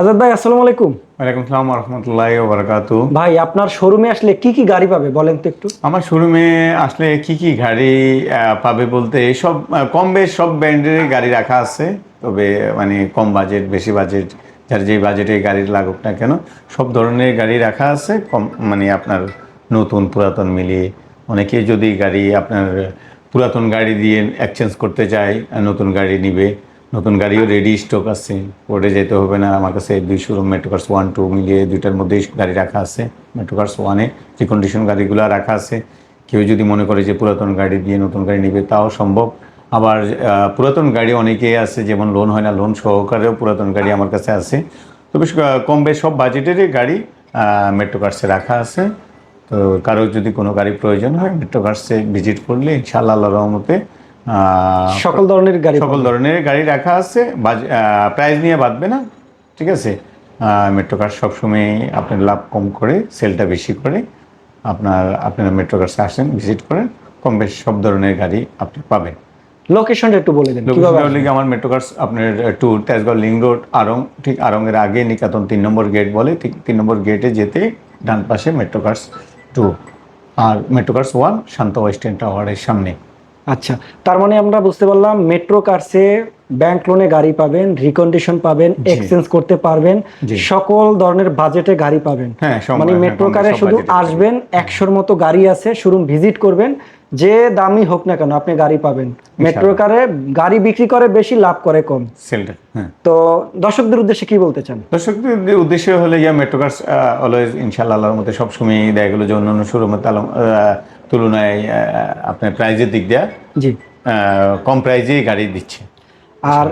আজাদ ভাই আসসালামু আলাইকুম। ওয়ালাইকুম সালাম রহমতুল্লাহ বারাকাতু ভাই আপনার শোরুমে আসলে কি কি গাড়ি পাবে বলেন তো একটু? আমার শোরুমে আসলে কি কি গাড়ি পাবে বলতে সব কম বেশ সব ব্র্যান্ডের গাড়ি রাখা আছে। তবে মানে কম বাজেট বেশি বাজেট যার যে বাজেটে গাড়ি লাগুক না কেন সব ধরনের গাড়ি রাখা আছে। কম মানে আপনার নতুন পুরাতন মিলিয়ে অনেকে যদি গাড়ি আপনার পুরাতন গাড়ি দিয়ে এক্সচেঞ্জ করতে চায় নতুন গাড়ি নিবে নতুন গাড়িও রেডি স্টক আছে পরে যেতে হবে না। আমার কাছে দুই শোরুম মেট্রোকার্স ওয়ান টু মিলিয়ে দুইটার মধ্যেই গাড়ি রাখা আছে। মেট্রোকার্স ওয়ানে যে কন্ডিশন গাড়িগুলো রাখা আছে, কেউ যদি মনে করে যে পুরাতন গাড়ি দিয়ে নতুন গাড়ি নেবে, তাও সম্ভব। আবার পুরাতন গাড়ি অনেকেই আছে, যেমন লোন হয় না লোন সহকারেও পুরাতন গাড়ি আমার কাছে আছে। তবে স- কম বেশ, সব বাজেটেরই গাড়ি মেট্রোকার্সে রাখা আছে। তো কারও যদি কোনো গাড়ি প্রয়োজন হয় মেট্রোকার্সে ভিজিট করলে ইনশাআল্লাহ আল্লাহ রহমতে সকল ধরনের গাড়ি সকল ধরনের গাড়ি রাখা আছে প্রাইস নিয়ে বাঁধবে না ঠিক আছে? মেট্রো কার সবসময় আপনার লাভ কম করে সেলটা বেশি করে। আপনার আপনারা মেট্রো কার্সে আসেন ভিজিট করেন কম বেশ সব ধরনের গাড়ি আপনি পাবেন। লোকেশনটা একটু বলে দেন কীভাবে আমার মেট্রো কার্স আপনার two Tejgaon link road Aarong ঠিক আরঙের আগে নিকাতন তিন নম্বর গেট বলে ঠিক তিন নম্বর গেটে যেতে ডান পাশে মেট্রো কার্স টু আর metro cars one Shanta western টাওয়ারের সামনে। আচ্ছা তার মানে আমরা বুঝতে পারলাম মেট্রো কার্সে ব্যাংক লোনে গাড়ি পাবেন রিকন্ডিশন পাবেন এক্সচেঞ্জ করতে পারবেন সকল ধরনের বাজেটে গাড়ি পাবেন। হ্যাঁ, মানে হ্যাঁ, মেট্রো কারে শুধু আসবেন একশোর মতো গাড়ি আছে শোরুম ভিজিট করবেন যে দামই হোক না কেন আপনি গাড়ি পাবেন। মেট্রো কারে গাড়ি বিক্রি করে বেশি লাভ করে কম। হ্যাঁ। তো দর্শকদের উদ্দেশ্যে কি বলতে চান? দর্শকদের উদ্দেশ্য হলে গিয়ে মেট্রো কার্স অলওয়েজ ইনশাল্লাহ আল্লাহর মধ্যে সবসময় দেখা গেলো যে অন্যান্য শোরুমের তালম- তুলনায় আপনার প্রাইজের দিক দিয়ে জি। কম প্রাইজেই গাড়ি দিচ্ছে। আর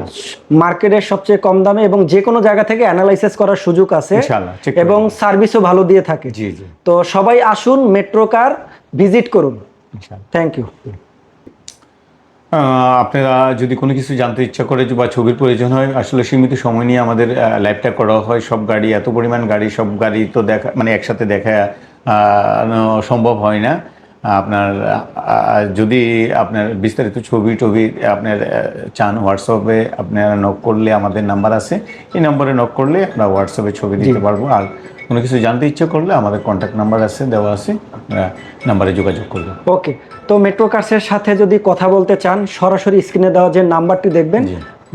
মার্কেটের সবচেয়ে কম দামে এবং যে কোনো জায়গা থেকে অ্যানালাইসিস করার সুযোগ আছে এবং সার্ভিসও ভালো দিয়ে থাকে। জি জি। তো সবাই আসুন মেট্রো কার ভিজিট করুন। থ্যাংক ইউ আপনারা যদি কোনো কিছু জানতে ইচ্ছা করে বা ছবির প্রয়োজন হয় আসলে সীমিত সময় নিয়ে আমাদের লাইভটা করা হয়। সব গাড়ি এত পরিমাণ গাড়ি সব গাড়ি তো দেখা মানে একসাথে দেখা সম্ভব হয় না। আপনার যদি আপনার বিস্তারিত ছবি টবি আপনার চান হোয়াটসঅ্যাপে আপনারা নক করলে আমাদের নাম্বার আছে। এই নম্বরে নক করলে আমরা হোয়াটসঅ্যাপে ছবি দিতে পারব। আর কোনো কিছু জানতে ইচ্ছে করলে আমাদের কন্ট্যাক্ট নাম্বার আছে দেওয়া আছে। আপনারা নাম্বারে যোগাযোগ করবেন ওকে তো মেট্রো কার্সের সাথে যদি কথা বলতে চান সরাসরি স্ক্রিনে দেওয়া যে নাম্বারটি দেখবেন।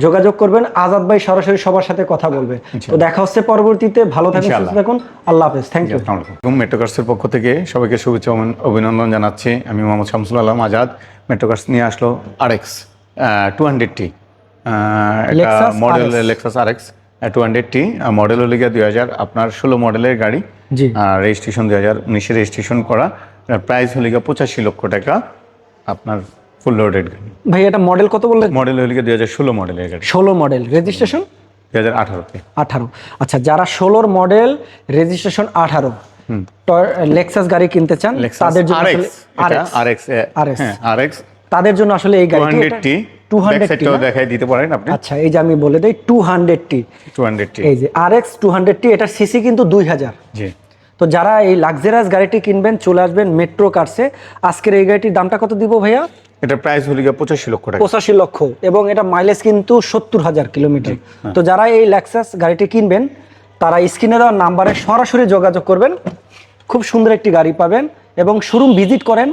যোগাযোগ করবেন। আজাদ ভাই সরাসরি সবার সাথে কথা বলবে। তো দেখা হচ্ছে পরবর্তীতে। ভালো থাকুন সুস্থ থাকুন। আল্লাহ হাফেজ। থ্যাংক ইউ মেট্রোকার্সের পক্ষ থেকে সবাইকে শুভেচ্ছা অভিনন্দন জানাচ্ছি। আমি মোহাম্মদ শামসুল আলম আজাদ। মেট্রোকার্স নিয়ে আসলো RX two hundred T model Lexus RX two hundred T model হলে গিয়ে দুই হাজার আপনার ষোলো মডেলের গাড়ি। জি। রেজিস্ট্রেশন দুই হাজার উনিশে রেজিস্ট্রেশন করা। প্রাইস হলে গিয়ে পঁচাশি লক্ষ টাকা। আপনার ফুল লোডেড গাড়ি। ভাই এটা মডেল কত বললেন মডেল গিয়ে দুই হাজার ষোলো মডেলের গাড়ি। ষোলো মডেল রেজিস্ট্রেশন দুই হাজার আঠারোতে আঠারো। আচ্ছা যারা ষোলোর মডেল রেজিস্ট্রেশন আঠারো। লেক্সাস গাড়ি কিনতে চান তাদের জন্য আরএক্স আরএক্স আরএক্স তাদের জন্য আসলে এই গাড়িটি hundred T two hundred T দেখাই দিতে পারেন আপনি। আচ্ছা এই যে আমি বলে দিই two hundred T two hundred T এই যে R X two hundred T এটার সিসি কিন্তু দুই হাজার। জি। তো যারা এই লাক্সারিয়াস গাড়িটি কিনবেন চলে আসবেন মেট্রো কার্সে আজকের এই গাড়িটির দামটা কত দিব ভাইয়া? এটা প্রাইস হলো গিয়ে পঁচাশি লক্ষ টাকা। পঁচাশি লক্ষ। এবং এটা মাইলেজ কিন্তু সত্তর হাজার কিলোমিটার তো যারা এই ল্যাক্সাস গাড়িটি কিনবেন তারা স্ক্রিনে দেওয়া নাম্বারে সরাসরি যোগাযোগ করবেন। খুব সুন্দর একটি গাড়ি পাবেন এবং শোরুম ভিজিট করেন।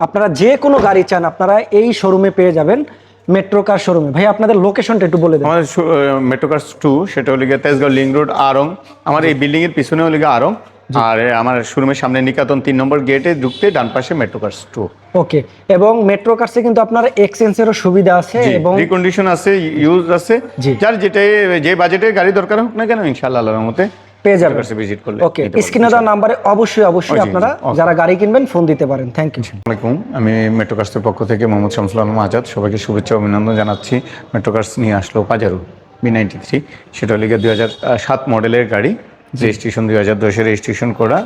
আপনারা যে কোনো গাড়ি চান আপনারা এই শোরুমে পেয়ে যাবেন মেট্রো কার শোরুমে ভাই আপনাদের লোকেশনটা একটু বলে দেন। আমাদের মেট্রো কার টু সেটা হলো গিয়ে তেজগাঁও লিং রোড আরং আমার এই বিল্ডিং এর পিছনে হলো গিয়ে আরং আর আমার শোরুমের সামনে নিকাতন তিন নম্বর গেটে ঢুকতে ডান পাশে মেট্রো কার্স টু ওকে এবং মেট্রো কার্সে কিন্তু আপনার এক্সচেঞ্জেরও সুবিধা আছে এবং রিকন্ডিশন আছে ইউজ আছে। যার যেটা যে বাজেটের গাড়ি দরকার হোক না কেন ইনশাআল্লাহ আল্লাহর মতে পেয়ে যাবেন। কার্সে ভিজিট করলে ওকে। স্ক্রিনে দেওয়া নাম্বারে অবশ্যই অবশ্যই আপনারা যারা গাড়ি কিনবেন ফোন দিতে পারেন। থ্যাংক ইউ আসসালামাইকুম আমি মেট্রো কার্সের পক্ষ থেকে মোহাম্মদ শামসুল আলম আজাদ। সবাইকে শুভেচ্ছা ও অভিনন্দন জানাচ্ছি। মেট্রো কার্স নিয়ে আসলো পাজারু বি নাইনটি থ্রি সেটা হলে দুই হাজার সাত মডেলের গাড়ি। রেজিস্ট্রেশন দুই হাজার দশের স্টেশন করা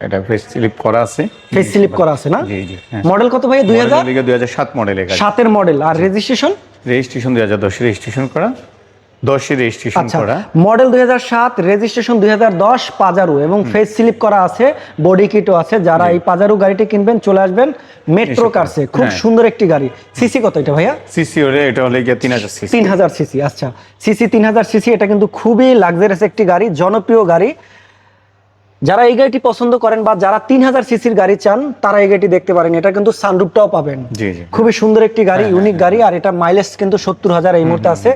এটা ফেস স্লিপ করা আছে। ফেস স্লিপ করা আছে না? জি জি হ্যাঁ। মডেল কত ভাই দুই হাজার দুই হাজার সাত মডেল সাতের মডেল আর রেজিস্ট্রেশন রেজিস্ট্রেশন দুই হাজার দশের রেজিস্ট্রেশন করা। দশে রেজিস্ট্রেশন আচ্ছা করা। মডেল দুই সাত রেজিস্ট্রেশন দুই দশ পাজারু এবং ফেস স্লিপ করা আছে বডি কিটও আছে। যারা এই পাজারু গাড়িটি কিনবেন চলে আসবেন মেট্রো কারসে খুব হ্যাঁ। সুন্দর একটি গাড়ি। সিসি কত এটা ভাইয়া? সিসি ওরে এটা হলে গিয়ে তিন হাজার সিসি তিন হাজার সিসি আচ্ছা। সিসি তিন হাজার সিসি এটা কিন্তু খুবই লাক্সারিয়াস একটি গাড়ি জনপ্রিয় গাড়ি। যারা এই গাড়িটি পছন্দ করেন বা যারা তিন হাজার সিসির গাড়ি চান তারা এই গাড়িটি দেখতে পারেন। এটা কিন্তু সানরুপটাও পাবেন। খুবই সুন্দর একটি গাড়ি ইউনিক গাড়ি আর এটা মাইলেজ কিন্তু সত্তর হাজার এই মুহূর্তে আছে।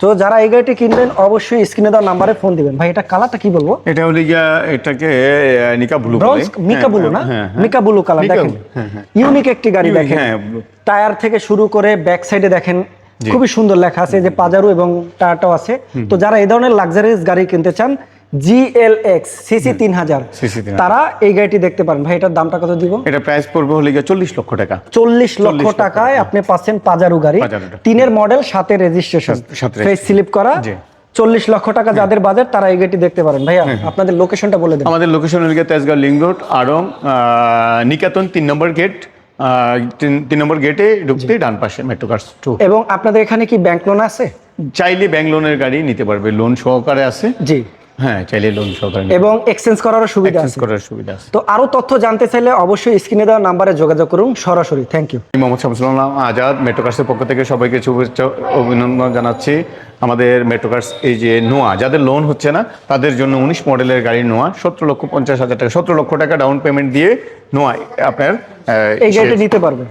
তো যারা এই গাড়িটি কিনবেন অবশ্যই স্ক্রিনে দেওয়া নাম্বারে ফোন দিবেন। ভাই এটা কালারটা কি বলব? এটা হলে গিয়া এটাকে নিকা ব্লু। মিকা ব্লু না? মিকা ব্লু কালার দেখেন। হ্যাঁ, হ্যাঁ। ইউনিক একটি গাড়ি দেখেন। হ্যাঁ, টায়ার থেকে শুরু করে ব্যাক সাইডে দেখেন খুবই সুন্দর লেখা আছে যে পাজারু এবং টায়ারটাও আছে। তো যারা এই ধরনের লাক্সারিয়াস গাড়ি কিনতে চান জিএলএক্স সিসি তিন হাজার CC 3000 তারা এই গাড়িটি দেখতে পারেন। ভাই এটার দামটা কত দিব? এটা প্রাইস পড়বে হলে গিয়ে চল্লিশ লক্ষ টাকা। চল্লিশ লক্ষ টাকায় আপনি পাচ্ছেন পাজারু গাড়ি। তিনের মডেল সাথে রেজিস্ট্রেশন ফেস স্লিপ করা। চল্লিশ লক্ষ টাকা যাদের বাজেট তারা এই গাড়িটি দেখতে পারেন। ভাইয়া আপনাদের লোকেশনটা বলে দেন। আমাদের লোকেশন হলে তেজগাঁও লিং রোড আরং আহ, নিকেতন তিন নম্বর গেট তিন নম্বর গেটে ঢুকতে ডান পাশে মেট্রো কার্স টু এবং আপনাদের এখানে কি ব্যাংক লোন আছে? চাইলে ব্যাংক লোনের গাড়ি নিতে পারবে। লোন সহকারে আছে। জি। হ্যাঁ চাইলে লোন সহকারে এবং এক্সচেঞ্জ করারও সুবিধা আছে। করার সুবিধা আছে। তো আরও তথ্য জানতে চাইলে অবশ্যই স্ক্রিনে দেওয়া নাম্বারে যোগাযোগ করুন সরাসরি। থ্যাংক ইউ মোহাম্মদ শামসুল্লাহ আজাদ মেট্রো কার্সের পক্ষ থেকে সবাইকে শুভেচ্ছা অভিনন্দন জানাচ্ছি। আমাদের মেট্রো কার্স এই যে নোয়া যাদের লোন হচ্ছে না তাদের জন্য উনিশ মডেলের গাড়ি নোয়া সতেরো লক্ষ পঞ্চাশ হাজার টাকা সতেরো লক্ষ টাকা ডাউন পেমেন্ট দিয়ে নোয়া আপনার এই গাড়িটা নিতে পারবে।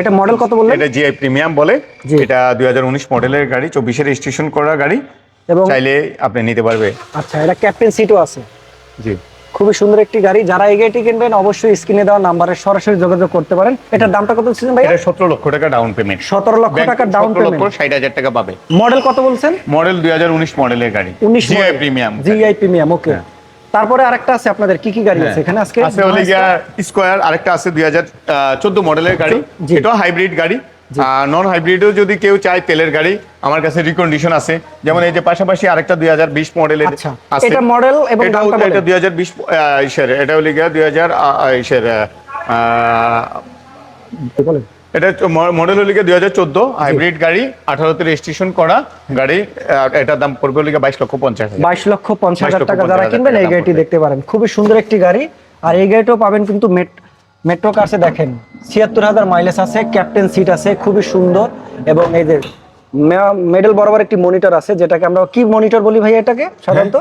এটা মডেল কত বললেন? এটা জিআই প্রিমিয়াম বলে। এটা দুই হাজার উনিশ মডেলের গাড়ি চব্বিশে রেজিস্ট্রেশন করা গাড়ি। এবং চাইলে আপনি নিতে পারবে। আচ্ছা এটা ক্যাপ্টেন সিটও আছে। জি। খুবই সুন্দর একটি গাড়ি। যারা এই গাড়িটি কিনবেন অবশ্যই স্ক্রিনে দেওয়া নাম্বারে সরাসরি যোগাযোগ করতে পারেন। এটার দামটা কত ছিলেন ভাই এটা সতেরো লক্ষ টাকা ডাউন পেমেন্ট সতেরো লক্ষ টাকা ডাউন পেমেন্ট ষাট হাজার টাকা পাবে। মডেল কত বলছেন? মডেল দুই হাজার উনিশ মডেলের গাড়ি। উনিশ GI premium GI premium okay তারপরে আরেকটা আছে আপনাদের কি কি গাড়ি আছে এখানে আজকে? আছে হলে গিয়া স্কোয়ার আরেকটা আছে দুই হাজার চোদ্দ মডেলের গাড়ি। জি। এটাও হাইব্রিড গাড়ি। নন হাইব্রিডও যদি কেউ চায় তেলের গাড়ি আমার কাছে রিকন্ডিশন আছে। যেমন এই যে পাশাপাশি আরেকটা দুই হাজার বিশ মডেলের আচ্ছা, এটা model এবং এটা এটা ইসের এটা হলে গিয়া ইসের এটা মডেল হলে গিয়ে হাইব্রিড গাড়ি আঠারোতে রেজিস্ট্রেশন করা গাড়ি এটার দাম পড়বে হলে গিয়ে লক্ষ পঞ্চাশ হাজার বাইশ লক্ষ পঞ্চাশ হাজার টাকা যারা কিনবেন এই গাড়িটি দেখতে পারেন। খুবই সুন্দর একটি গাড়ি। আর এই গাড়িটাও পাবেন কিন্তু মেট্রো কার্সে দেখেন ছিয়াত্তর হাজার মাইলেজ আছে ক্যাপ্টেন সিট আছে খুবই সুন্দর এবং এই যে মেডেল বরাবর একটি মনিটর আছে যেটাকে আমরা কি মনিটর বলি ভাই এটাকে সাধারণত?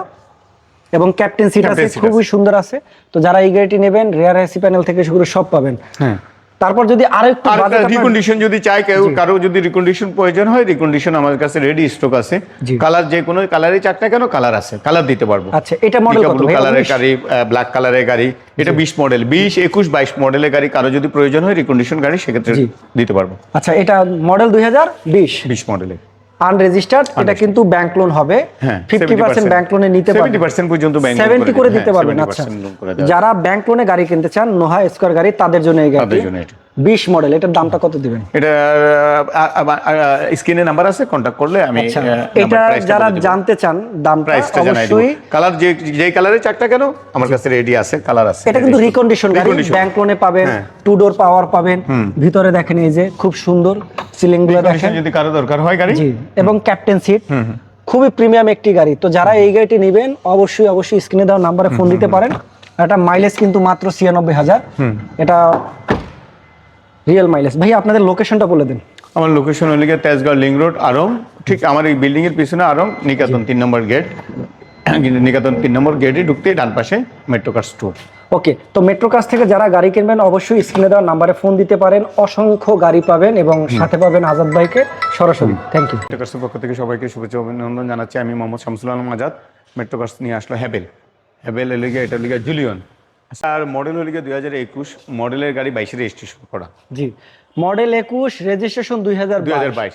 এবং ক্যাপ্টেন সিট আছে খুবই সুন্দর আছে। তো যারা এই গাড়িটি নেবেন রেয়ার এসি প্যানেল থেকে শুরু করে সব পাবেন। হ্যাঁ। তারপর যদি আরও আর budget রিকন্ডিশন যদি চাই কেউ কারও যদি রিকন্ডিশন প্রয়োজন হয় রিকন্ডিশন আমার কাছে রেডি স্টক আছে। কালার যে কোনো কালারই চারটা কেন কালার আছে কালার দিতে পারব। আচ্ছা এটা মডেল কত? ব্লু কালারের গাড়ি ব্ল্যাক কালারের গাড়ি এটা বিশ মডেল 20 21 22 মডেলের গাড়ি কারও যদি প্রয়োজন হয় রিকন্ডিশন গাড়ি সেক্ষেত্রে দিতে পারব। আচ্ছা এটা মডেল দুই হাজার বিশ? বিশ মডেলের আনরেজিস্টার্ড এটা কিন্তু ব্যাংক লোন হবে। ফিফটি পার্সেন্ট 70% ব্যাংক লোনে নিতে পারবে। 70% পর্যন্ত সেভেন্টি করে দিতে হ্যাঁ, পারবেন আচ্ছা। 70% loan করে দেওয়া যারা ব্যাংক লোনে গাড়ি কিনতে চান নোহা স্কোয়ার গাড়ি তাদের জন্য এই গাড়ি। বিশ মডেল এটার দামটা কত দিবেন? এটা স্ক্রিনে নাম্বার আছে কন্ট্যাক্ট করলে আমি আচ্ছা। এটা যারা জানতে চান দামটা প্রাইসটা জানাই দেবো। কালার যে যেই কালারের চারটা কেন আমার কাছে রেডি আছে কালার আছে। এটা কিন্তু রিকন্ডিশন গাড়ি। ব্যাংক লোনে পাবেন। টু ডোর পাওয়ার পাবেন। ভিতরে দেখেন এই যে খুব সুন্দর সিলিংগুলো দেখেন। যদি কারও দরকার হয় গাড়ি। এবং ক্যাপ্টেন সিট খুবই প্রিমিয়াম একটি গাড়ি। তো যারা এই গাড়িটি নেবেন অবশ্যই অবশ্যই স্ক্রিনে দেওয়া নাম্বারে ফোন দিতে পারেন। এটা মাইলেজ কিন্তু মাত্র ছিয়ানব্বই হাজার। এটা রিয়েল মাইলেজ ভাই আপনাদের লোকেশনটা বলে দেন। আমার লোকেশন হলে গিয়ে তেজগাঁও লিং রোড আরং। ঠিক আমার এই বিল্ডিং এর পিছনে আরং নিকাতন তিন নম্বর গেট নিকাতন তিন নম্বর গেটে ঢুকতে ডান পাশে মেট্রো কার স্টোর ওকে তো মেট্রো কাছ থেকে যারা গাড়ি কিনবেন অবশ্যই স্ক্রিনে দেওয়া নাম্বারে ফোন দিতে পারেন। অসংখ্য গাড়ি পাবেন এবং সাথে পাবেন আজাদ ভাইকে সরাসরি। থ্যাংক ইউ মেট্রো কার্সের পক্ষ থেকে সবাইকে শুভেচ্ছা অভিনন্দন জানাচ্ছি। আমি মোহাম্মদ শামসুল আলম আজাদ। মেট্রো কার্স নিয়ে আসলো হ্যাবেল হ্যাবেল এলে গিয়ে এটা লিগে জুলিয়ন আর মডেল হলে গিয়ে দুই হাজার একুশ মডেলের গাড়ি বাইশে রেজিস্ট্রেশন করা। জি। মডেল একুশ রেজিস্ট্রেশন দুই হাজার দুই হাজার বাইশ।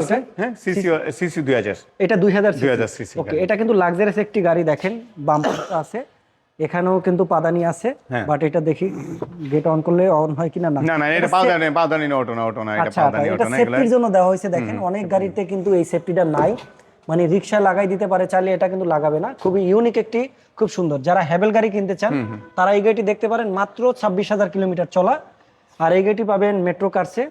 আছে হ্যাঁ সিসি সিসি দুই হাজার। এটা দুই হাজার 2000 cc ওকে এটা কিন্তু লাক্সারিয়াস একটি গাড়ি দেখেন বাম্পার আছে। এখানেও কিন্তু পাদানি আছে হ্যাঁ। বাট এটা দেখি গেট অন করলে অন হয় কিনা না? না না এটা পাওদানি পাওদানি না অটো না অটো না এটা আচ্ছা পাওদানি এটা অটো না এগুলো সেফটির জন্য দেওয়া হয়েছে দেখেন অনেক গাড়িতে কিন্তু এই সেফটিটা নাই। মানে রিক্সা লাগাই দিতে পারে চাইলে এটা কিন্তু লাগাবে না। খুবই ইউনিক একটি খুব সুন্দর। যারা হ্যাভেল গাড়ি কিনতে চান তারা এই গাড়িটি দেখতে পারেন মাত্র ছাব্বিশ হাজার কিলোমিটার চলা। আর এই গাড়িটি পাবেন মেট্রো কার্সে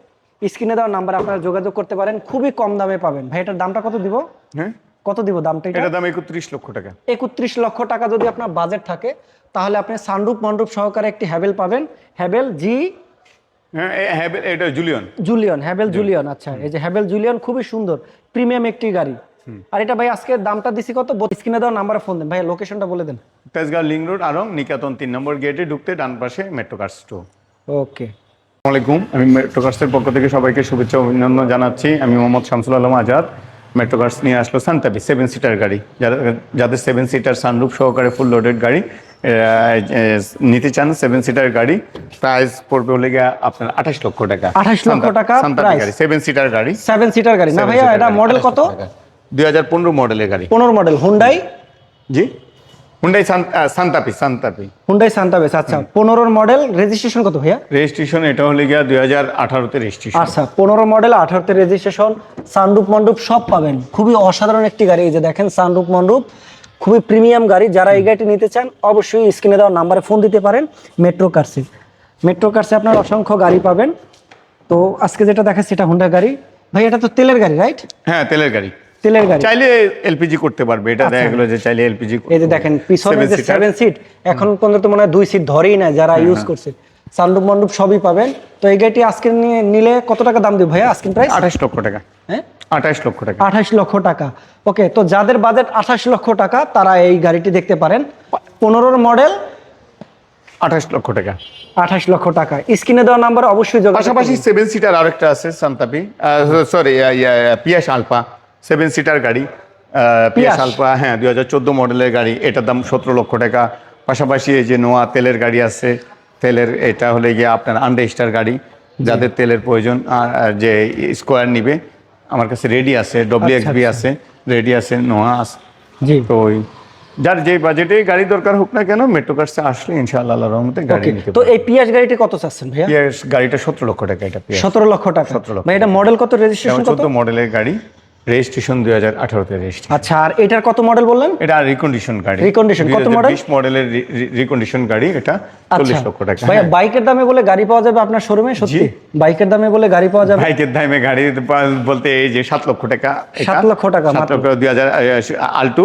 স্ক্রিনে দেওয়া নাম্বার আপনারা যোগাযোগ করতে পারেন খুবই কম দামে পাবেন। ভাই এটার দামটা কত দিব? হ্যাঁ? কত দিব দামটা এটা? দাম একত্রিশ লক্ষ টাকা। একত্রিশ লক্ষ টাকা যদি আপনার বাজেট থাকে তাহলে আপনি সানরূপ মন্ডপ সহকারে একটি হ্যাভেল পাবেন। হ্যাভেল জি হ্যাঁ হ্যাঁ এটা জুলিয়ন জুলিয়ন হ্যাভেল জুলিয়ন আচ্ছা। এই যে হ্যাভেল জুলিয়ন খুবই সুন্দর প্রিমিয়াম একটি গাড়ি। আর এটা ভাই আজকে দামটা দিছি কত? স্ক্রিনে দেওয়া নাম্বারে ফোন দেন। ভাই লোকেশনটা বলে দেন। তেজগাঁও লিং রোড আরং নিকাতন তিন নম্বর গেটে ঢুকতে ডান পাশে মেট্রো কার স্টোর ওকে। আসসালামাইকুম আমি মেট্রো কার্সের পক্ষ থেকে সবাইকে শুভেচ্ছা অভিনন্দন জানাচ্ছি। আমি মোহাম্মদ শামসুল আলম আজাদ। মেট্রো কার্স নিয়ে আসলো সান্তাবি সেভেন সিটার গাড়ি। যারা- যাদের সেভেন সিটার সানরুফ সহকারে ফুল লোডেড গাড়ি নিতে চান সেভেন সিটার গাড়ি প্রাইস পড়বে হলে গিয়ে আপনার আঠাশ লক্ষ টাকা। 28 লক্ষ টাকা সেভেন সিটার গাড়ি সেভেন সিটার গাড়ি। না ভাইয়া এটা মডেল কত? দুই হাজার পনেরো মডেলের গাড়ি। পনেরো মডেল হুন্ডাই জি। Hyundai Santa Fe Santa Fe Hyundai সান্তাবেস আচ্ছা পনেরোর মডেল রেজিস্ট্রেশন কত ভাইয়া? রেজিস্ট্রেশন এটা হলে গিয়া দুই হাজার আঠারোতে রেজিস্ট্রেশন আচ্ছা পনেরো মডেল আঠারোতে রেজিস্ট্রেশন সানরূপ মণ্ডপ সব পাবেন। খুবই অসাধারণ একটি গাড়ি এই যে দেখেন সানরূপ মণ্ডপ খুবই প্রিমিয়াম গাড়ি যারা এই গাড়িটি নিতে চান অবশ্যই স্ক্রিনে দেওয়া নাম্বারে ফোন দিতে পারেন মেট্রো কার্সে মেট্রো কার্সে আপনার অসংখ্য গাড়ি পাবেন। তো আজকে যেটা দেখে সেটা হুন্ডা গাড়ি। ভাই এটা তো তেলের গাড়ি রাইট হ্যাঁ তেলের গাড়ি। তেলের গাড়ি। চাইলে এলপিজি করতে পারবে এটা দেখা গেলো যে চাইলে এলপিজি এই যে দেখেন পিছনে যে সেভেন সিট এখন পর্যন্ত মনে হয় দুই সিট ধরেই না যারা ইউজ করছে। সানরূপ মণ্ডপ সবই পাবেন। তো এই গাড়িটি আজকে নিয়ে নিলে কত টাকা দাম দিব ভাইয়া? আজকের প্রাইস আঠাশ লক্ষ টাকা। হ্যাঁ? আঠাশ লক্ষ টাকা। আঠাশ লক্ষ টাকা। ওকে তো যাদের বাজেট আঠাশ লক্ষ টাকা তারা এই গাড়িটি দেখতে পারেন। পনেরোর মডেল আঠাশ লক্ষ টাকা। আঠাশ লক্ষ টাকা। স্ক্রিনে দেওয়া নাম্বার অবশ্যই যোগাযোগ পাশাপাশি সেভেন সিটার আরেকটা আছে সান্তাপি সরি পিয়াস আলফা। সেভেন সিটার গাড়ি পিয়াস। আলফা হ্যাঁ দুই হাজার চোদ্দ মডেলের গাড়ি। এটার দাম সতেরো লক্ষ টাকা। পাশাপাশি এই যে নোয়া তেলের গাড়ি আছে তেলের এটা হলে গিয়ে আপনার আন্ডার স্টার গাড়ি যাদের তেলের প্রয়োজন আর যে স্কোয়ার নিবে আমার কাছে রেডি আছে ডব্লিউ আচ্ছা, এক্সবি আছে রেডি আছে নোয়া আছে। জি। তো ওই যার যে বাজেটে গাড়ি দরকার হোক না কেন মেট্রো কার্সে আসলে ইনশাআল্লাহ আল্লাহর রহমতে গাড়ি নিতে তো এই পিয়াস গাড়িটি কত চাচ্ছেন ভাইয়া? পিয়াস গাড়িটা সতেরো লক্ষ টাকা এটা পিয়াস সতেরো লক্ষ টাকা। 17 লক্ষ ভাই এটা মডেল কত? রেজিস্ট্রেশন কত চোদ্দ মডেলের গাড়ি। রেজিস্ট্রেশন দুই হাজার আঠারোতে রেজিস্ট্রেশন। আচ্ছা আর এটার কত মডেল বললেন? এটা রিকন্ডিশন গাড়ি। Recondition, কত model? বিশ মডেলের রিকন্ডিশন গাড়ি এটা চল্লিশ আচ্ছা। লক্ষ টাকা। ভাইয়া বাইকের দামে বলে গাড়ি পাওয়া যাবে আপনার শোরুমে সত্যি? বাইকের দামে বলে গাড়ি পাওয়া যাবে? বাইকের দামে গাড়ি বলতে এই যে সাত লক্ষ টাকা। সাত লক্ষ টাকা মাত্র। দুই হাজার আলটু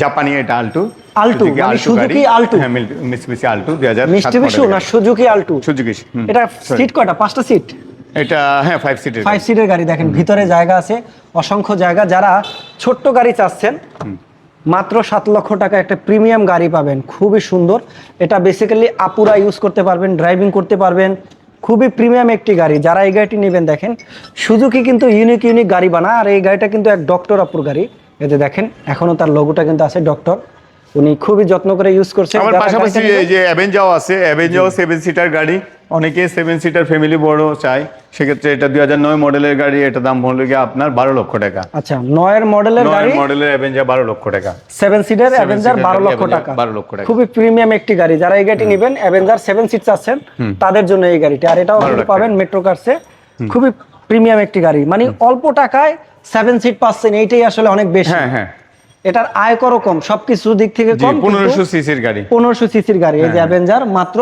জাপানি এটা আলটু। আল্টু, সুজুকি মানে আল্টু। হ্যাঁ মিসমিসি আলটু দুই হাজার বিশু না সুজুকি আল্টু। সুজুকি এটা সিট কয়টা? পাঁচটা সিট এটা হ্যাঁ ফাইভ সিটের ফাইভ সিটের গাড়ি দেখেন ভিতরে জায়গা আছে অসংখ্য জায়গা। যারা ছোট্ট গাড়ি চাচ্ছেন মাত্র সাত লক্ষ টাকা একটা প্রিমিয়াম গাড়ি পাবেন। খুবই সুন্দর। এটা বেসিক্যালি আপুরা ইউজ করতে পারবেন ড্রাইভিং করতে পারবেন। খুবই প্রিমিয়াম একটি গাড়ি। যারা এই গাড়িটি নেবেন দেখেন সুজুকি কিন্তু ইউনিক ইউনিক গাড়ি বানায়। আর এই গাড়িটা কিন্তু এক ডক্টর আপুর গাড়ি। এতে দেখেন এখনও তার লোগোটা কিন্তু আছে ডক্টর উনি খুবই যত্ন করে ইউজ করছেন। আমার পাশাপাশি এই যে অ্যাভেঞ্জাও আছে অ্যাভেঞ্জাও সেভেন সিটার গাড়ি। অনেকে সেভেন সিটার ফ্যামিলি বড় চায়। সেক্ষেত্রে এটা দুই হাজার নয় মডেলের গাড়ি এটা দাম হলো গিয়ে আপনার বারো লক্ষ টাকা। আচ্ছা নয়ের মডেলের গাড়ি মডেলের অ্যাভেঞ্জার বারো লক্ষ টাকা। সেভেন সিটের অ্যাভেঞ্জার বারো লক্ষ টাকা। 12 লক্ষ টাকা। খুবই প্রিমিয়াম একটি গাড়ি। যারা এই গাড়িটি নেবেন অ্যাভেঞ্জার সেভেন সিট চাচ্ছেন তাদের জন্য এই গাড়িটি। আর এটাও 12 পাবেন মেট্রো কার্সে খুবই প্রিমিয়াম একটি গাড়ি। মানে অল্প টাকায় সেভেন সিট পাচ্ছেন এইটাই আসলে অনেক বেশি। হ্যাঁ হ্যাঁ। এটার আয় করো কম সবকিছু দিক থেকে কম পনেরোশো সিসির গাড়ি। পনেরোশো সিসির গাড়ি। এই যে অ্যাভেঞ্জার মাত্র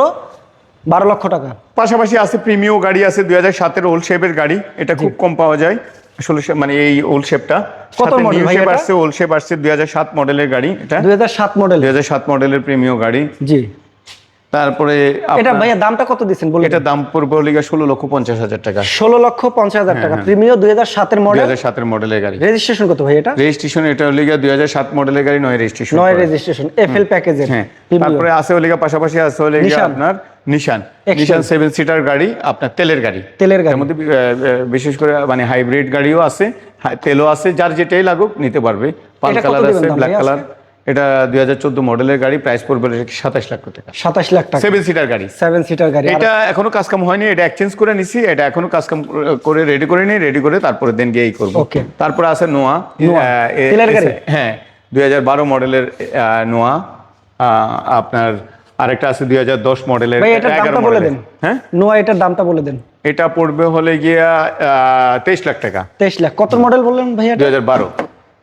বারো লক্ষ টাকা। পাশাপাশি আছে প্রিমিয় গাড়ি আছে দুই হাজার সাতের ওল্ড শেপের গাড়ি। এটা খুব কম পাওয়া যায়। আসলে মানে এই ওল্ড শেপটা কত মডেল ভাই এটা? আসছে ওল্ড শেপ আসছে দুই হাজার সাত মডেলের গাড়ি এটা। দুই হাজার সাত মডেল দুই হাজার সাত মডেলের প্রিমিয় গাড়ি। জি। তারপরে এটা ভাইয়া দামটা কত দিচ্ছেন বলে এটা দাম পড়বে হলে ষোলো লক্ষ পঞ্চাশ হাজার টাকা। ষোলো লক্ষ পঞ্চাশ হাজার হ্যাঁ, টাকা প্রিমিয় দুই হাজার সাতের দুই মডেল হাজার সাতের মডেলের গাড়ি। রেজিস্ট্রেশন কত ভাই এটা? রেজিস্ট্রেশন এটা হলে দুই হাজার সাত মডেলের গাড়ি নয় রেজিস্ট্রেশন নয় রেজিস্ট্রেশন এফএল প্যাকেজের হ্যাঁ। তারপরে আছে হলে গিয়ে পাশাপাশি আছে হলে গিয়ে নিশান। আপনার নিশান। নিশান সেভেন সিটার গাড়ি আপনার তেলের গাড়ি। তেলের গাড়ি। এর মধ্যে বিশেষ করে মানে হাইব্রিড গাড়িও আছে তেলও আছে যার যেটাই লাগুক নিতে পারবে। পাল কালার আছে ব্ল্যাক কালার এটা দুই হাজার চোদ্দ মডেলের গাড়ি প্রাইস পড়বে সাতাশ লাখ টাকা। সাতাশ লাখ টাকা। সেভেন সিটার গাড়ি। সেভেন সিটার গাড়ি। এটা এখনও কাজ কাম হয়নি এটা এক্সচেঞ্জ করে নিছি এটা এখনও কাজ কাম করে রেডি করে নিই রেডি করে তারপরে দেন গিয়েই করব. তারপরে আছে নোয়া? হ্যাঁ দুই হাজার বারো মডেলের নোয়া আপনার আরেকটা আছে দুই হাজার দশ মডেলের ভাই এটার 11 দামটা বলে দেন। হ্যাঁ? নোয়া এটার দামটা বলে দেন। এটা পড়বে হলে গিয়া তেইশ লাখ টাকা। তেইশ লাখ। কত মডেল বললেন ভাইয়া দুই হাজার বারো।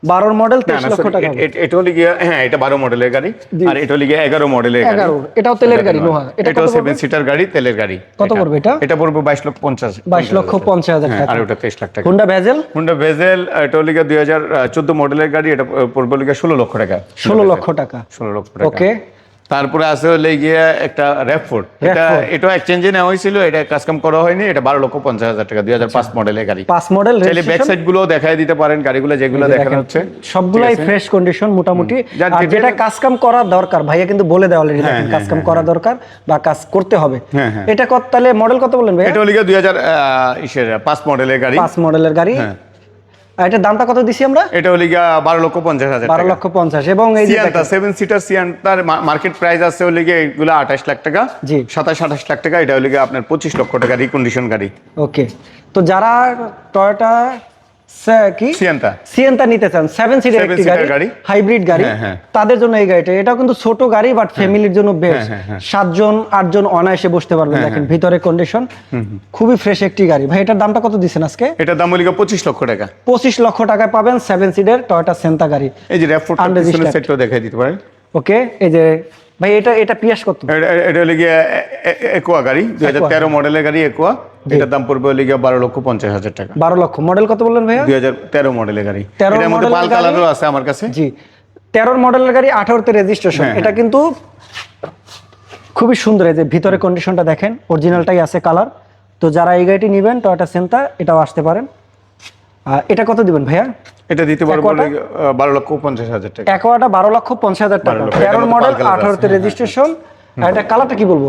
বারোর মডেল তেইশ লক্ষ টাকা এটা হলো গিয়ে হ্যাঁ এটা বারো মডেলের গাড়ি আর এটা হলো গিয়ে এগারো মডেলের গাড়ি। এটাও তেলের গাড়ি নোহা এটা এটাও সেভেন সিটার গাড়ি তেলের গাড়ি। কত পড়বে এটা? এটা পড়বে বাইশ লক্ষ পঞ্চাশ। বাইশ লক্ষ পঞ্চাশ হাজার হ্যাঁ, টাকা। আর ওটা তেইশ লাখ টাকা। হুন্ডা ভেজেল হুন্ডা ভেজেল এটা হলো গিয়ে দুই হাজার চোদ্দ মডেলের গাড়ি এটা পড়বে হলো গিয়ে ষোলো লক্ষ টাকা। ষোলো লক্ষ টাকা। ষোলো লক্ষ টাকা। ওকে তারপরে আছে হলে গিয়ে একটা র্যাপফোর্ড এটা Rav4। এটা এক্সচেঞ্জে নেওয়া হয়েছিল এটা কাজকাম করা হয়নি এটা বারো লক্ষ পঞ্চাশ হাজার টাকা দুই হাজার পাঁচ মডেলের গাড়ি। পাঁচ মডেল চাইলে ব্যাক সাইডগুলো দেখাই দিতে পারেন গাড়িগুলো যেগুলো দেখানো হচ্ছে। সবগুলাই ফ্রেশ কন্ডিশন মোটামুটি। যেটা- যেটা কাজ কাম করা দরকার ভাইয়া কিন্তু বলে দেওয়া অলরেডি দেখেন কাজ কাম করা দরকার বা কাজ করতে হবে। হ্যাঁ, হ্যাঁ। এটা কত তাহলে মডেল কত বললেন ভাইয়া? এটা হলো গিয়ে দুই হাজার ইসের পাঁচ মডেলের গাড়ি। পাঁচ মডেলের গাড়ি। হ্যাঁ। এটার দামটা কত দিছি আমরা? এটা হলো গিয়া বারো লক্ষ পঞ্চাশ হাজার বারো লক্ষ পঞ্চাশ। এবং এই সিয়ান্তা সেভেন সিটার সিয়ান্তার মার্কেট প্রাইস আছে হলো গিয়ে এগুলো আঠাশ লাখ টাকা। জি। সাতাশ আঠাশ লাখ টাকা এটা হলো গিয়ে আপনার পঁচিশ লক্ষ টাকা রিকন্ডিশন গাড়ি। ওকে। তো যারা টয়োটা কি? সিয়ান্তা সিএনটা নিতে চান। সেভেন সিটের একটি গাড়ি গাড়ি। হাইব্রিড গাড়ি। হ্যাঁ, হ্যাঁ। তাদের জন্য এই গাড়িটা। এটাও কিন্তু ছোট গাড়ি বাট ফ্যামিলির জন্য বেস্ট হ্যাঁ, হ্যাঁ। সাতজন আটজন অনায়াসে বসতে পারবেন দেখেন ভিতরে কন্ডিশন খুবই ফ্রেশ একটি গাড়ি। ভাই এটার দামটা কত দিচ্ছেন আজকে? এটার দাম হলে পঁচিশ লক্ষ টাকা। পঁচিশ লক্ষ টাকায় পাবেন সেভেন সিটের টয়োটা সেন্তা গাড়ি। এই যে। দেখাই দিতে পারেন। ওকে এই যে ভাই এটা এটা পিয়াস কত? এটা- হলে গিয়ে একোয়া গাড়ি দুই হাজার তেরো মডেলের গাড়ি একোয়া এটার দাম পড়বে হলে গিয়ে বারো লক্ষ পঞ্চাশ হাজার টাকা। বারো লক্ষ। মডেল কত বললেন ভাইয়া? দুই হাজার তেরো মডেলের গাড়ি। 13 এটার মধ্যে পাল কালারও আছে আমার কাছে। জি। তেরোর মডেলের গাড়ি আঠারোতে রেজিস্ট্রেশন হ্যাঁ, এটা কিন্তু খুবই সুন্দর। এই যে ভিতরে কন্ডিশনটা দেখেন অরিজিনালটাই আছে কালার তো যারা এই গাড়িটি নেবেন টয়োটা সেন্তা এটাও আসতে পারেন। এটা কত দিবেন ভাইয়া? এটা দিতে পারব আহ, বারো লক্ষ পঞ্চাশ হাজার টাকা। একোয়াটা বারো লক্ষ পঞ্চাশ হাজার টাকা। 12 তেরোর মডেল পাল colour আছে, আঠারোতে রেজিস্ট্রেশন আর এটা কালারটা কি বলব?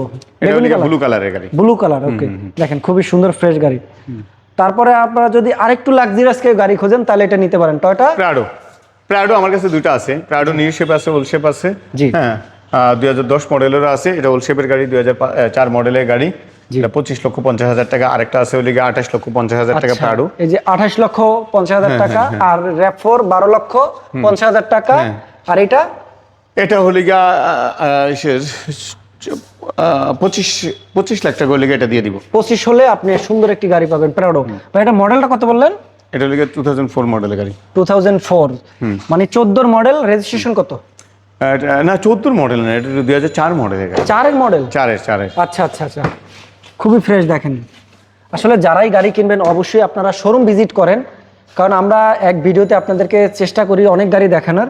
ব্লু কালারের গাড়ি। ব্লু কালার ওকে দেখেন খুবই সুন্দর ফ্রেশ গাড়ি। তারপরে আপনারা যদি আরেকটু লাক্সারিয়াস কেউ গাড়ি খোঁজেন তাহলে এটা নিতে পারেন। টয়টা প্রাডো প্রাডো আমার কাছে দুটো আছে। প্রাডো নিউ শেপ আছে ওল শেপ আছে। জি। হ্যাঁ। দুই হাজার দশ মডেলেরও আছে। এটা ওল শেপের গাড়ি দুই হাজার চার মডেলের গাড়ি। পঁচিশ লক্ষ পঞ্চাশ হাজার টাকা আরেকটা আছে ওই লিগে আঠাশ লক্ষ পঞ্চাশ হাজার টাকা আচ্ছা, এই যে আঠাশ লক্ষ পঞ্চাশ হ্যাঁ, হাজার টাকা আর র্যাপ ফোর বারো লক্ষ পঞ্চাশ হাজার টাকা। হ্যাঁ। আর এটা? এটা হলে গিয়া পঁচিশ পঁচিশ লাখ টাকা হলে গিয়ে এটা দিয়ে দিব। পঁচিশ হলে আপনি সুন্দর একটি গাড়ি পাবেন প্রাউডো ভাই এটা মডেলটা কত বললেন? এটা হলে গিয়ে টু থাউজেন্ড ফোর মডেলের গাড়ি। টু থাউজেন্ড ফোর মানে চোদ্দোর মডেল রেজিস্ট্রেশন কত? না চোদ্দোর মডেল না এটা দুই হাজার চার মডেলের গাড়ি। চারের মডেল চারের চারের। আচ্ছা আচ্ছা আচ্ছা। খুবই ফ্রেশ দেখেন। আসলে যারাই গাড়ি কিনবেন অবশ্যই আপনারা শোরুম ভিজিট করেন। কারণ আমরা এক ভিডিওতে আপনাদেরকে চেষ্টা করি অনেক গাড়ি দেখানোর।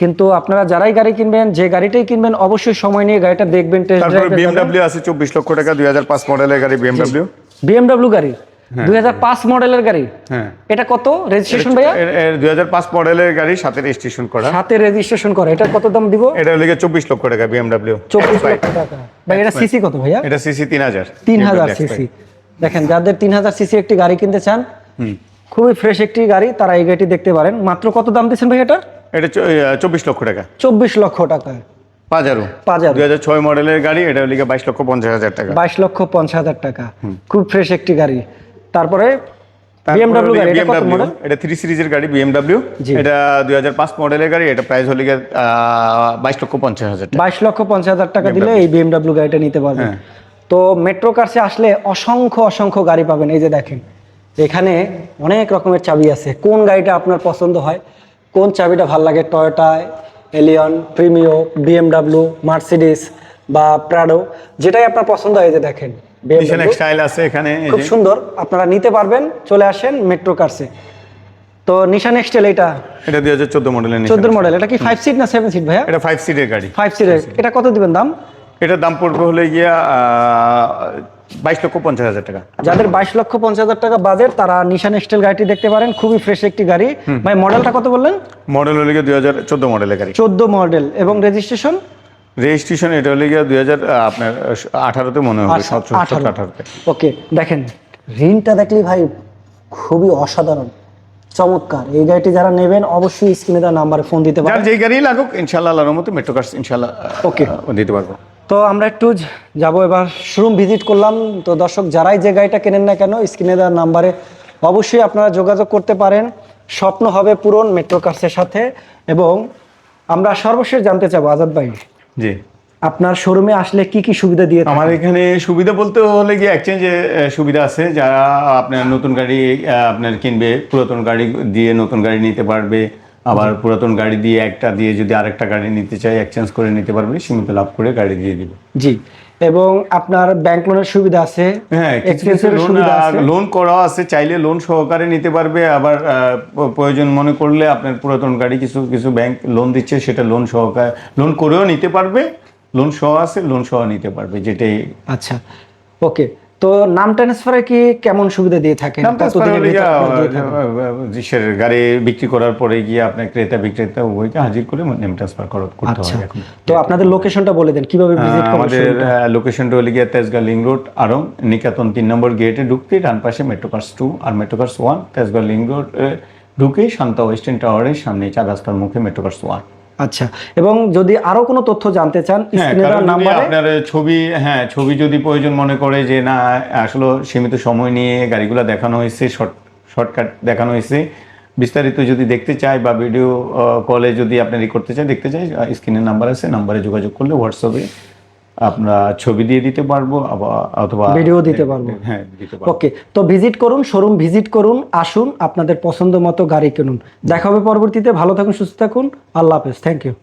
কিন্তু আপনারা যারাই গাড়ি কিনবেন যে গাড়িটাই কিনবেন অবশ্যই সময় নিয়ে গাড়িটা দেখবেন টেস্ট ড্রাইভ BMW আছে চব্বিশ লক্ষ টাকা দুই হাজার পাঁচ মডেলের গাড়ি বিএমডাব্লিউ বিএমডব্লিউ গাড়ি। দুই হাজার পাঁচ মডেলের গাড়ি। হ্যাঁ। এটা কত রেজিস্ট্রেশন ভাইয়া? দুই হাজার পাঁচ মডেলের গাড়ি সাথে রেজিস্ট্রেশন করা। সাথে রেজিস্ট্রেশন করে। এটা কত দাম দিব? এটা হলে গিয়ে চব্বিশ লক্ষ টাকা বিএমডাব্লিউ চব্বিশ লক্ষ টাকা। ভাই এটা সিসি কত ভাইয়া? এটা সিসি তিন হাজার। তিন হাজার সিসি দেখেন যাদের তিন হাজার সিসি একটি গাড়ি কিনতে চান খুবই ফ্রেশ একটি গাড়ি তারা এই গাড়িটি দেখতে পারেন। মাত্র কত দাম দিচ্ছেন ভাই এটা? এটা চব্বিশ লক্ষ টাকা। চব্বিশ লক্ষ টাকা। পাজারো। পাজারো। দুই হাজার ছয় মডেলের গাড়ি এটা হলে গিয়ে বাইশ লক্ষ পঞ্চাশ হাজার টাকা। বাইশ লক্ষ পঞ্চাশ হাজার টাকা। খুব ফ্রেশ একটি গাড়ি। তারপরে বিএমডব্লিউ গাড়ি এটা কত মডেল এটা থ্রি সিরিজের গাড়ি বিএমডাব্লিউ জি। এটা দুই হাজার পাঁচ মডেলের গাড়ি এটা প্রাইস হলে গিয়ে বাইশ লক্ষ পঞ্চাশ হাজার টাকা। বাইশ লক্ষ পঞ্চাশ হাজার টাকা দিলে এই বিএমডব্লিউ গাড়িটা নিতে পারবেন হ্যাঁ। তো মেট্রো কার্সে আসলে অসংখ্য অসংখ্য গাড়ি পাবেন। এই যে দেখেন এখানে অনেক রকমের চাবি আছে। কোন গাড়িটা আপনার পছন্দ হয় কোন চাবিটা ভালো লাগে? Toyota Allion Premio BMW Mercedes বা প্রাডো যেটাই আপনার পছন্দ হয়। এই যে দেখেন স্টাইল আছে এখানে খুব সুন্দর। আপনারা নিতে পারবেন চলে আসেন মেট্রো কার্সে তো নিশান এক্সটেল এটা? এটা দুই হাজার চোদ্দ মডেলের চোদ্দ মডেল এটা কি সিট না সিট ভাইয়া? এটা সিটের গাড়ি। সিটের এটা কত দিবেন দাম? এটার দাম পড়বে হলে গিয়া বাইশ লক্ষ পঞ্চাশ হাজার টাকা। যাদের বাইশ লক্ষ পঞ্চাশ হাজার টাকা বাজেট তারা নিশান এক্সটেল গাড়িটি দেখতে পারেন। খুবই ফ্রেশ একটি গাড়ি। ভাই মডেলটা কত বললেন? মডেল হলে গিয়ে দুই হাজার চোদ্দ মডেলের গাড়ি। চোদ্দ মডেল এবং রেজিস্ট্রেশন রেজিস্ট্রেশন এটা হলে গিয়ে দুই হাজার আপনার আঠারোতে মনে হবে আচ্ছা। আঠারোতে। ওকে দেখেন ঋণটা দেখলি ভাই খুবই অসাধারণ চমৎকার। এই গাড়িটি যারা নেবেন অবশ্যই স্ক্রিনে দেওয়া নাম্বারে ফোন দিতে পারেন। যেই গাড়ি লাগুক ইনশাল্লাহ আল্লাহর মতো মেট্রো কার্স ইনশাল্লাহ. আহ, দিতে পারব। তো আমরা একটু যাব এবার শোরুম ভিজিট করলাম। তো দর্শক যারাই যে গাড়িটা কেনেন না কেন স্ক্রিনে দেওয়ার নাম্বারে অবশ্যই আপনারা যোগাযোগ করতে পারেন। স্বপ্ন হবে পূরণ মেট্রো কার্সের সাথে এবং আমরা সর্বশেষ জানতে চাবো আজাদ ভাই। জি। আপনার শোরুমে আসলে কি কি সুবিধা দিয়ে? আমার এখানে সুবিধা বলতে হলে কি এক্সচেঞ্জে সুবিধা আছে। যারা আপনার নতুন গাড়ি আপনার কিনবে পুরাতন গাড়ি দিয়ে নতুন গাড়ি নিতে পারবে। আবার পুরাতন গাড়ি দিয়ে একটা দিয়ে যদি আরেকটা গাড়ি নিতে চাই এক্সচেঞ্জ করে নিতে পারবে সীমিত লাভ করে গাড়ি দিয়ে দিবে। জি। এবং আপনার ব্যাংক লোনের সুবিধা আছে হ্যাঁ লোন করা আছে। চাইলে লোন সহকারে নিতে পারবে আবার প্রয়োজন মনে করলে আপনার পুরাতন গাড়ি কিছু কিছু ব্যাংক লোন দিচ্ছে সেটা লোন সহকারে লোন করেও নিতে পারবে লোন সহ আছে লোন সহ নিতে পারবে যেটাই আচ্ছা ওকে তো নাম ট্রান্সফারে কি কেমন সুবিধা দিয়ে থাকেন? দেশের গাড়ি বিক্রি করার পরে গিয়ে আপনার ক্রেতা বিক্রেতা উভয়কে হাজির করে নেম ট্রান্সফার করতে আচ্ছা। হয় এখন। তো আপনাদের লোকেশনটা বলে দেন কীভাবে ভিজিট আমাদের লোকেশনটা হলে গিয়ে তেজগাঁ লিং রোড আরং নিকাতন তিন নম্বর গেটে ঢুকতে ডান পাশে মেট্রোকার্স টু আর Metro Cars one Tejgaon link road ঢুকে শান্তা ওয়েস্টার্ন টাওয়ারের সামনে চার রাস্তার মুখে মেট্রোকার্স ওয়ান আচ্ছা এবং যদি আরও কোনো তথ্য জানতে চান হ্যাঁ আপনার ছবি হ্যাঁ ছবি যদি প্রয়োজন মনে করে যে না আসলে সীমিত সময় নিয়ে গাড়িগুলো দেখানো হয়েছে শর্ট শর্টকাট দেখানো হয়েছে বিস্তারিত যদি দেখতে চায় বা ভিডিও কলে যদি আপনি রেকর্ড করতে চাই দেখতে চাই স্ক্রিনের নাম্বার আছে নাম্বারে যোগাযোগ করলে হোয়াটসঅ্যাপে আমরা ছবি দিয়ে দিতে পারব অথবা ভিডিও দিতে পারব। হ্যাঁ দিতে পারব। ওকে তো ভিজিট করুন শোরুম ভিজিট করুন আসুন আপনাদের পছন্দ মতো গাড়ি কিনুন। দেখা হবে পরবর্তীতে ভালো থাকুন সুস্থ থাকুন আল্লাহ হাফেজ থ্যাংক ইউ